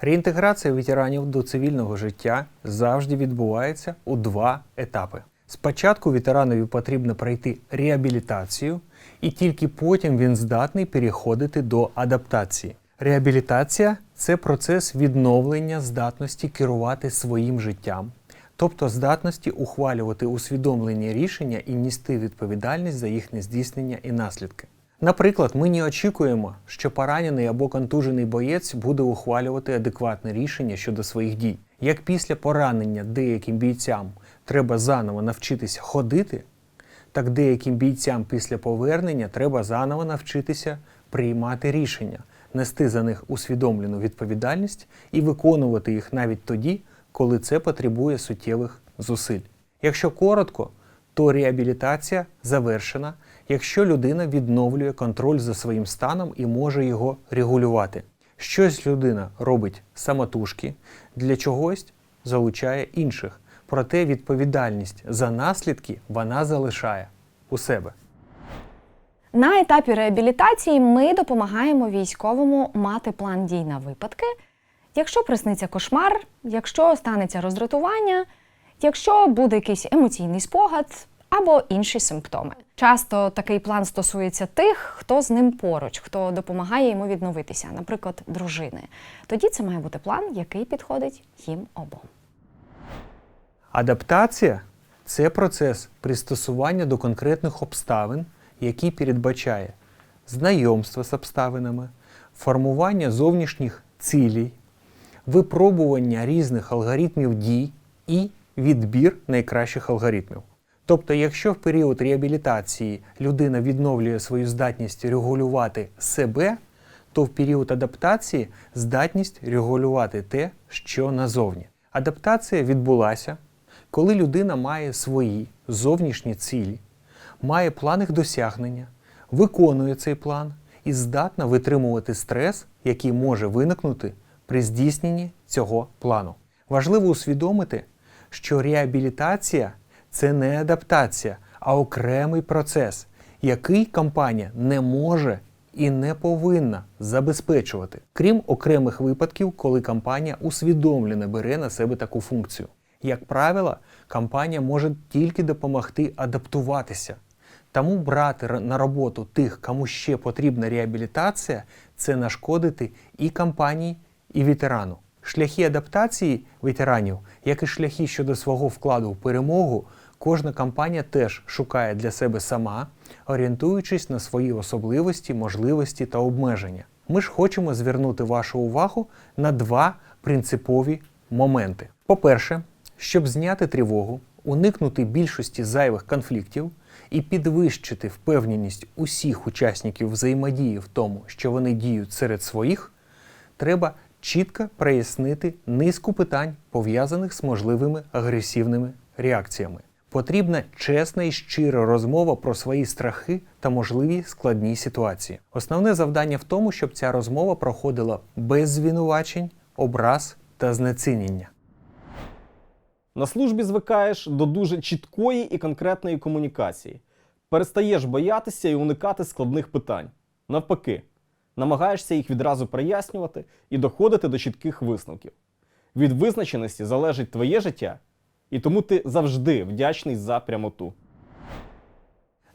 Реінтеграція ветеранів до цивільного життя завжди відбувається у два етапи. Спочатку ветеранові потрібно пройти реабілітацію, і тільки потім він здатний переходити до адаптації. Реабілітація це процес відновлення здатності керувати своїм життям, тобто здатності ухвалювати усвідомлені рішення і нести відповідальність за їхнє здійснення і наслідки. Наприклад, ми не очікуємо, що поранений або контужений боєць буде ухвалювати адекватне рішення щодо своїх дій. Як після поранення деяким бійцям треба заново навчитися ходити, так деяким бійцям після повернення треба заново навчитися приймати рішення, нести за них усвідомлену відповідальність і виконувати їх навіть тоді, коли це потребує суттєвих зусиль. Якщо коротко, то реабілітація завершена, якщо людина відновлює контроль за своїм станом і може його регулювати. Щось людина робить самотужки, для чогось залучає інших. Проте відповідальність за наслідки вона залишає у себе. На етапі реабілітації ми допомагаємо військовому мати план дій на випадки, якщо присниться кошмар, якщо станеться роздратування, якщо буде якийсь емоційний спогад або інші симптоми. Часто такий план стосується тих, хто з ним поруч, хто допомагає йому відновитися, наприклад, дружини. Тоді це має бути план, який підходить їм обом. Адаптація це процес пристосування до конкретних обставин, який передбачає знайомство з обставинами, формування зовнішніх цілей, випробування різних алгоритмів дій і відбір найкращих алгоритмів. Тобто, якщо в період реабілітації людина відновлює свою здатність регулювати себе, то в період адаптації здатність регулювати те, що назовні. Адаптація відбулася, коли людина має свої зовнішні цілі, має план їх досягнення, виконує цей план і здатна витримувати стрес, який може виникнути при здійсненні цього плану. Важливо усвідомити, що реабілітація це не адаптація, а окремий процес, який компанія не може і не повинна забезпечувати, крім окремих випадків, коли компанія усвідомлено бере на себе таку функцію. Як правило, компанія може тільки допомогти адаптуватися. Тому брати на роботу тих, кому ще потрібна реабілітація, це нашкодити і компанії, і ветерану. Шляхи адаптації ветеранів, як і шляхи щодо свого вкладу в перемогу, кожна компанія теж шукає для себе сама, орієнтуючись на свої особливості, можливості та обмеження. Ми ж хочемо звернути вашу увагу на два принципові моменти. По-перше, щоб зняти тривогу, уникнути більшості зайвих конфліктів і підвищити впевненість усіх учасників взаємодії в тому, що вони діють серед своїх, треба чітко прояснити низку питань, пов'язаних з можливими агресивними реакціями. Потрібна чесна і щира розмова про свої страхи та можливі складні ситуації. Основне завдання в тому, щоб ця розмова проходила без звинувачень, образ та знецінення. На службі звикаєш до дуже чіткої і конкретної комунікації. Перестаєш боятися і уникати складних питань. Навпаки, намагаєшся їх відразу прояснювати і доходити до чітких висновків. Від визначеності залежить твоє життя, і тому ти завжди вдячний за прямоту.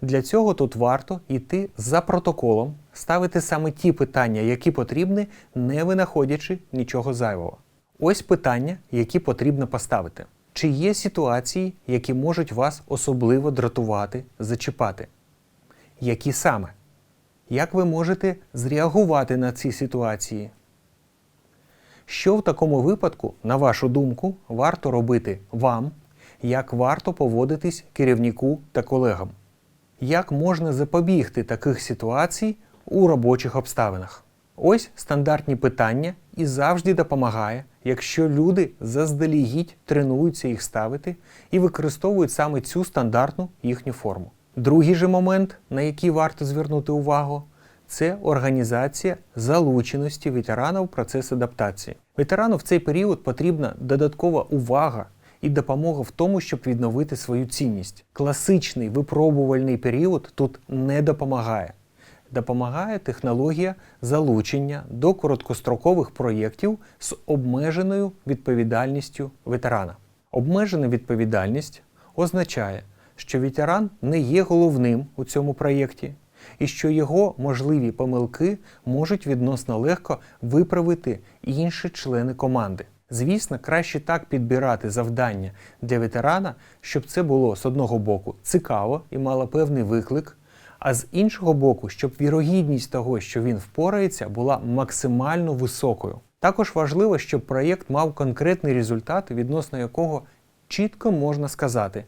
Для цього тут варто йти за протоколом, ставити саме ті питання, які потрібні, не винаходячи нічого зайвого. Ось питання, які потрібно поставити. Чи є ситуації, які можуть вас особливо дратувати, зачіпати? Які саме? Як ви можете зреагувати на ці ситуації? Що в такому випадку, на вашу думку, варто робити вам, як варто поводитись керівнику та колегам? Як можна запобігти таких ситуацій у робочих обставинах? Ось стандартні питання і завжди допомагає, якщо люди заздалегідь тренуються їх ставити і використовують саме цю стандартну їхню форму. Другий же момент, на який варто звернути увагу, це організація залученості ветерана в процес адаптації. Ветерану в цей період потрібна додаткова увага і допомога в тому, щоб відновити свою цінність. Класичний випробувальний період тут не допомагає. допомагає технологія залучення до короткострокових проєктів з обмеженою відповідальністю ветерана. Обмежена відповідальність означає, що ветеран не є головним у цьому проєкті і що його можливі помилки можуть відносно легко виправити інші члени команди. Звісно, краще так підбирати завдання для ветерана, щоб це було з одного боку цікаво і мало певний виклик, а з іншого боку, щоб вірогідність того, що він впорається, була максимально високою. Також важливо, щоб проєкт мав конкретний результат, відносно якого чітко можна сказати: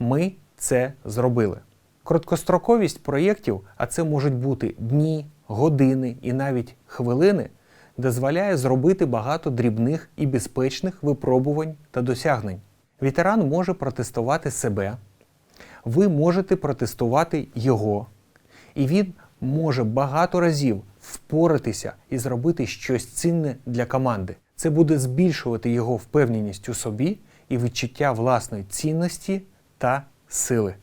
ми це зробили. Короткостроковість проєктів, а це можуть бути дні, години і навіть хвилини, дозволяє зробити багато дрібних і безпечних випробувань та досягнень. Ветеран може протестувати себе, ви можете протестувати його, і він може багато разів впоратися і зробити щось цінне для команди. Це буде збільшувати його впевненість у собі і відчуття власної цінності та сили.